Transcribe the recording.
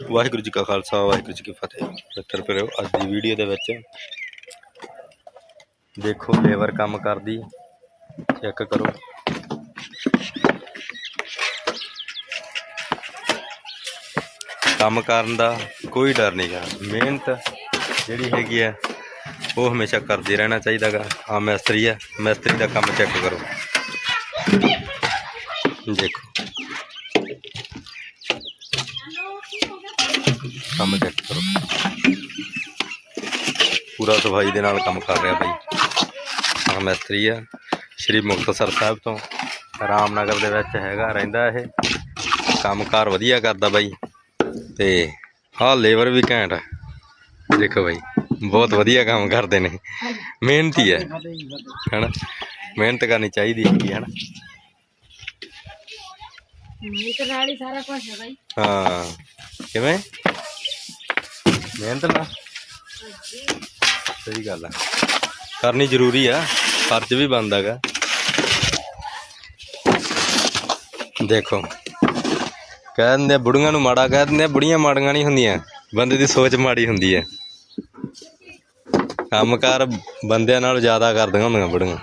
ਵਾਹਿਗੁਰੂ ਜੀ ਕਾ ਖਾਲਸਾ, ਵਾਹਿਗੁਰੂ ਜੀ ਕੀ ਫਤਿਹ। ਮਿੱਤਰ ਪਿਆਰਿਓ ਅੱਜ ਦੀ ਵੀਡੀਓ ਦੇ ਵਿੱਚ ਦੇਖੋ, ਲੇਬਰ ਕੰਮ ਕਰਦੀ ਚੈੱਕ ਕਰੋ। ਕੰਮ ਕਰਨ ਦਾ ਕੋਈ ਡਰ ਨਹੀਂਗਾ ਮਿਹਨਤ ਜਿਹੜੀ ਹੈਗੀ ਆ ਉਹ ਹਮੇਸ਼ਾ ਕਰਦੇ ਰਹਿਣਾ ਚਾਹੀਦਾਗਾ ਆ ਮਿਸਤਰੀ ਆ ਮਿਸਤਰੀ ਦਾ ਕੰਮ ਚੈੱਕ ਕਰੋ। ਦੇਖੋ। ਕੰਮ ਚੈੱਕ ਕਰੋ। ਪੂਰਾ ਸਫ਼ਾਈ ਦੇ ਨਾਲ ਕੰਮ ਕਰ ਰਿਹਾ ਬਾਈ। ਆ ਮਿਸਤਰੀ ਆ, ਸ਼੍ਰੀ ਮੁਕਤਸਰ ਸਾਹਿਬ ਤੋਂ। ਰਾਮਨਗਰ ਦੇ ਵਿੱਚ ਹੈਗਾ, ਰਹਿੰਦਾ ਇਹ। ਕੰਮਕਾਰ ਵਧੀਆ ਕਰਦਾ ਬਾਈ। ਤੇ ਆਹ ਲੇਬਰ ਵੀ ਘੈਂਟ ਆ। ਦੇਖੋ ਬਾਈ, ਬਹੁਤ ਵਧੀਆ ਕੰਮ ਕਰਦੇ ਨੇ। ਮਿਹਨਤੀ ਹੈ ਹੈਨਾ? ਮਿਹਨਤ ਕਰਨੀ ਚਾਹੀਦੀ ਹੈਗੀ, ਹੈਨਾ? ਨਾਲ ਹੀ ਸਾਰਾ ਕੁਝ ਹੈ ਬਾਈ। ਹਾਂ। ਕਿਵੇਂ? ਮਿਹਨਤ ਨਾਲ। ਸਹੀ ਗੱਲ ਆ। ਕਰਨੀ ਜ਼ਰੂਰੀ ਆ ਫਰਜ਼ ਵੀ ਬਣਦਾਗਾ ਦੇਖੋ ਕਹਿ ਦਿੰਦੇ ਬੁੜੀਆਂ ਨੂੰ ਮਾੜਾ ਕਹਿ ਦਿੰਦੇ ਆ, ਬੁੜੀਆਂ ਮਾੜੀਆਂ ਨਹੀਂ ਹੁੰਦੀਆਂ ਬੰਦੇ ਦੀ ਸੋਚ ਮਾੜੀ ਹੁੰਦੀ ਹੈ। ਕੰਮਕਾਰ ਬੰਦਿਆਂ ਨਾਲੋਂ ਜ਼ਿਆਦਾ ਕਰਦੀਆਂ ਹੁੰਦੀਆਂ ਬੁੜੀਆਂ।